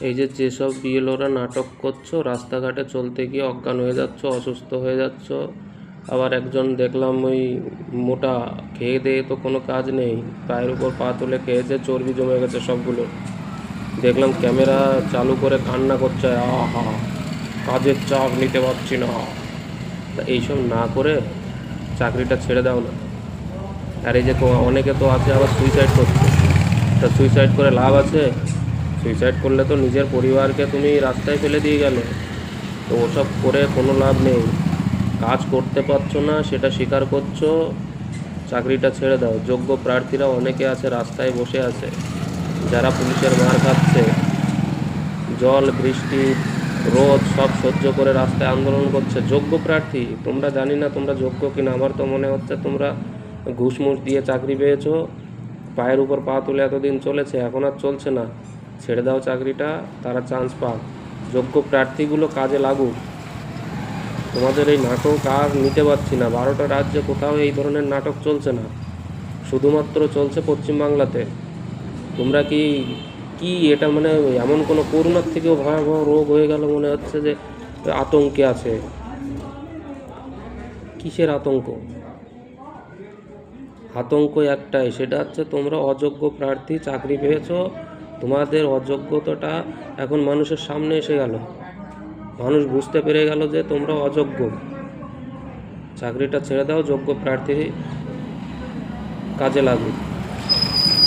এই যে যেসব বিএলওরা নাটক করছ, রাস্তাঘাটে চলতে গিয়ে অজ্ঞান হয়ে যাচ্ছ, অসুস্থ হয়ে যাচ্ছ, আবার একজন দেখলাম ওই মোটা খেয়ে দিয়ে তো কোনো কাজ নেই, পায়ের উপর পা তুলে খেয়েছে, চর্বি জমে গেছে সবগুলো। দেখলাম ক্যামেরা চালু করে কান্না করছে, আহা, কাজের চাপ নিতে পারছি না। তা এইসব না করে চাকরিটা ছেড়ে দাও না। আর এই যে অনেকে তো আছে আবার সুইসাইড করছে। তা সুইসাইড করে লাভ আছে? সুইসাইড করলে তো নিজের পরিবারকে তুমি রাস্তায় ফেলে দিয়ে গেলে। তো ওসব করে কোনো লাভ নেই। কাজ করতে পারছ না, সেটা স্বীকার করছ, চাকরিটা ছেড়ে দাও। যোগ্য প্রার্থীরা অনেকে আছে, রাস্তায় বসে আছে। যারা পুলিশের মার খাচ্ছে। জল, বৃষ্টি, রোদ সব সহ্য করে রাস্তায় আন্দোলন করছে। যোগ্য প্রার্থী, তোমরা জানি না তোমরা যোগ্য কিনা। আমার তো মনে হচ্ছে তোমরা ঘুষ মুষ দিয়ে চাকরি পেয়েছ। পায়ের উপর পা তুলে এতদিন চলেছে, এখন আর চলছে না। ছেড়ে দাও চাকরিটা, তারা চান্স পাক। যোগ্য প্রার্থীগুলো কাজে লাগুক। তোমাদের এই নাটক আর নিতে পারছি না। বারোটা রাজ্যে কোথাও এই ধরনের নাটক চলছে না। শুধুমাত্র চলছে পশ্চিমবাংলাতে তোমরা কি কি এটা মানে এমন কোনো করোনার থেকেও ভয়াবহ রোগ হয়ে গেল মনে হচ্ছে যে আতঙ্কে আছে? কিসের আতঙ্ক? আতঙ্ক একটাই, সেটা হচ্ছে তোমরা অযোগ্য প্রার্থী চাকরি পেয়েছ তোমাদের অযোগ্যতাটা এখন মানুষের সামনে এসে গেল। মানুষ বুঝতে পেরে গেল যে তোমরা অযোগ্য। চাকরিটা ছেড়ে দাও, যোগ্য প্রার্থী কাজে লাগুক